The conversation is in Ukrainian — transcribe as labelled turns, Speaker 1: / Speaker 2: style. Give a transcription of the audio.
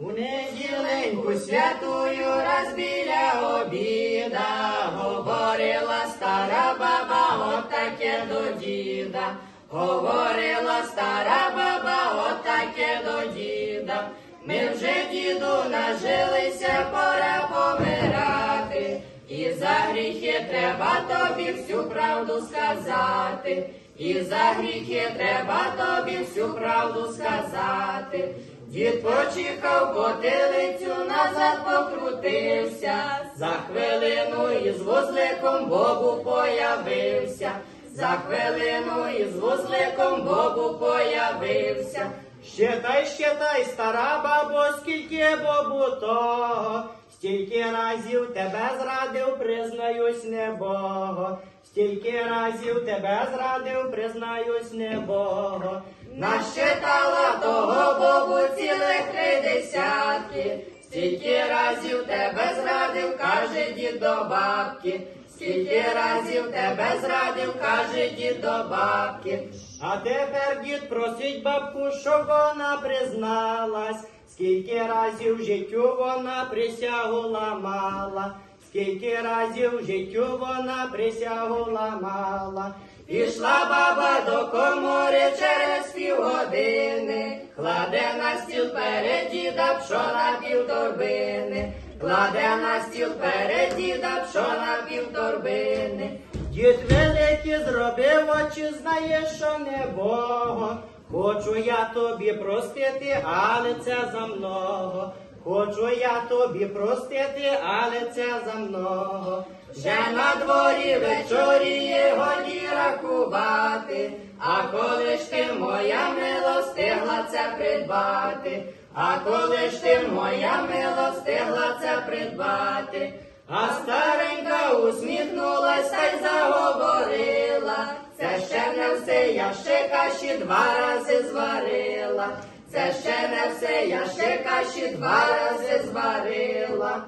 Speaker 1: У неділеньку святую раз біля обіда говорила стара баба, от до діда. Говорила стара баба, от до діда. Ми вже діду нажилися, пора помирати. І за гріхи треба тобі всю правду сказати. І за гріхи треба тобі всю правду сказати. Дід почихав потилицю, назад покрутився. За хвилину із вузликом Богу появився. За хвилину із вузликом Богу появився.
Speaker 2: Щитай, щитай, стара бабо, скільки бобу того, стільки разів тебе зрадив, признаюсь, небого, стільки разів тебе зрадив, признаюсь, небого.
Speaker 1: Нащитала того Богу цілих три десятки, стільки разів тебе зрадив, каже дід до бабки, скільки разів тебе зрадив, каже дід до бабки.
Speaker 2: А тепер дід просить бабку, щоб вона призналась, скільки разів в життю вона присягу ламала, скільки разів життю вона присягу ламала.
Speaker 1: Пішла баба до комори через півгодини, кладе на стіл перед діда пшона півторбини, кладе на стіл перед діда пшона півторбини.
Speaker 2: Дід великий зробив очі, знає, що не Бого. Хочу я тобі простити, але це за много. Хочу я тобі простити, але це за много.
Speaker 1: Вже на дворі вечоріє годі рахувати, а коли ж ти моя мило встигла це придбати, а коли ж ти моя мило встигла це придбати, а старенька усміхнулась та й заговорила. Це ще не все, я ще каші два рази зварила. Це ще не все, я ще каші два рази зварила.